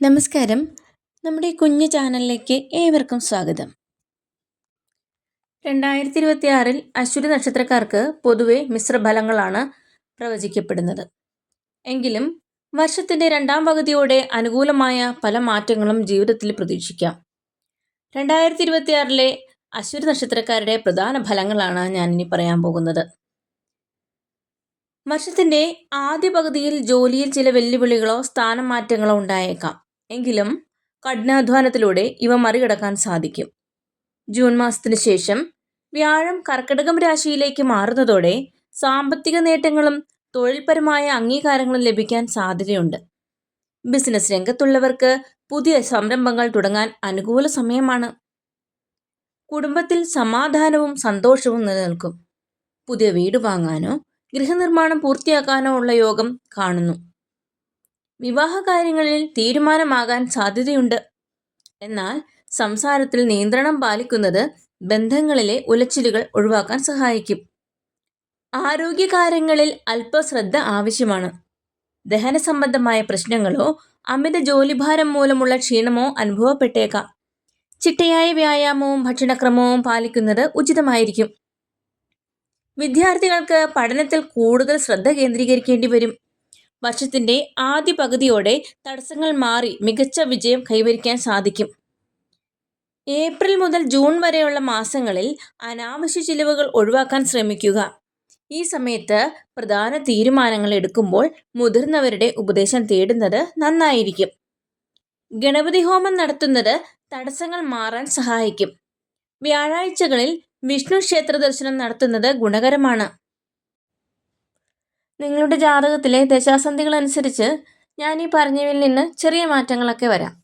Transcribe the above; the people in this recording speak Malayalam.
നമസ്കാരം. നമ്മുടെ കുഞ്ഞു ചാനലിലേക്ക് ഏവർക്കും സ്വാഗതം. രണ്ടായിരത്തി ഇരുപത്തി ആറിൽ അശ്വതി നക്ഷത്രക്കാർക്ക് പൊതുവെ മിശ്രഫലങ്ങളാണ് പ്രവചിക്കപ്പെടുന്നത്. എങ്കിലും വർഷത്തിന്റെ രണ്ടാം പകുതിയോടെ അനുകൂലമായ പല മാറ്റങ്ങളും ജീവിതത്തിൽ പ്രതീക്ഷിക്കാം. രണ്ടായിരത്തി ഇരുപത്തി ആറിലെ അശ്വതി നക്ഷത്രക്കാരുടെ പ്രധാന ഫലങ്ങളാണ് ഞാൻ ഇനി പറയാൻ പോകുന്നത്. വർഷത്തിന്റെ ആദ്യ പകുതിയിൽ ജോലിയിൽ ചില വെല്ലുവിളികളോ സ്ഥാനമാറ്റങ്ങളോ ഉണ്ടായേക്കാം. എങ്കിലും കഠിനാധ്വാനത്തിലൂടെ ഇവ മറികടക്കാൻ സാധിക്കും. ജൂൺ മാസത്തിനു ശേഷം വ്യാഴം കർക്കിടകം രാശിയിലേക്ക് മാറുന്നതോടെ സാമ്പത്തിക നേട്ടങ്ങളും തൊഴിൽപരമായ അംഗീകാരങ്ങളും ലഭിക്കാൻ സാധ്യതയുണ്ട്. ബിസിനസ് രംഗത്തുള്ളവർക്ക് പുതിയ സംരംഭങ്ങൾ തുടങ്ങാൻ അനുകൂല സമയമാണ്. കുടുംബത്തിൽ സമാധാനവും സന്തോഷവും നിലനിൽക്കും. പുതിയ വീട് വാങ്ങാനോ ഗൃഹനിർമ്മാണം പൂർത്തിയാക്കാനോ ഉള്ള യോഗം കാണുന്നു. വിവാഹകാര്യങ്ങളിൽ തീരുമാനമാകാൻ സാധ്യതയുണ്ട്. എന്നാൽ സംസാരത്തിൽ നിയന്ത്രണം പാലിക്കുന്നത് ബന്ധങ്ങളിലെ ഉലച്ചിലുകൾ ഒഴിവാക്കാൻ സഹായിക്കും. ആരോഗ്യകാര്യങ്ങളിൽ അല്പശ്രദ്ധ ആവശ്യമാണ്. ദഹന സംബന്ധമായ പ്രശ്നങ്ങളോ അമിത ജോലിഭാരം മൂലമുള്ള ക്ഷീണമോ അനുഭവപ്പെട്ടേക്കാം. ചിട്ടയായ വ്യായാമവും ഭക്ഷണക്രമവും പാലിക്കുന്നത് ഉചിതമായിരിക്കും. വിദ്യാർത്ഥികൾക്ക് പഠനത്തിൽ കൂടുതൽ ശ്രദ്ധ കേന്ദ്രീകരിക്കേണ്ടി വരും. വർഷത്തിന്റെ ആദ്യ പകുതിയോടെ തടസ്സങ്ങൾ മാറി മികച്ച വിജയം കൈവരിക്കാൻ സാധിക്കും. ഏപ്രിൽ മുതൽ ജൂൺ വരെയുള്ള മാസങ്ങളിൽ അനാവശ്യ ചിലവുകൾ ഒഴിവാക്കാൻ ശ്രമിക്കുക. ഈ സമയത്ത് പ്രധാന തീരുമാനങ്ങൾ എടുക്കുമ്പോൾ മുതിർന്നവരുടെ ഉപദേശം തേടുന്നത് നന്നായിരിക്കും. ഗണപതി ഹോമം നടത്തുന്നത് തടസ്സങ്ങൾ മാറാൻ സഹായിക്കും. വ്യാഴാഴ്ചകളിൽ വിഷ്ണു ക്ഷേത്ര ദർശനം നടത്തുന്നത് ഗുണകരമാണ്. നിങ്ങളുടെ ജാതകത്തിലെ ദശാസന്ധികൾ അനുസരിച്ച് ഞാൻ ഈ പറഞ്ഞവയിൽ നിന്ന് ചെറിയ മാറ്റങ്ങളൊക്കെ വരാം.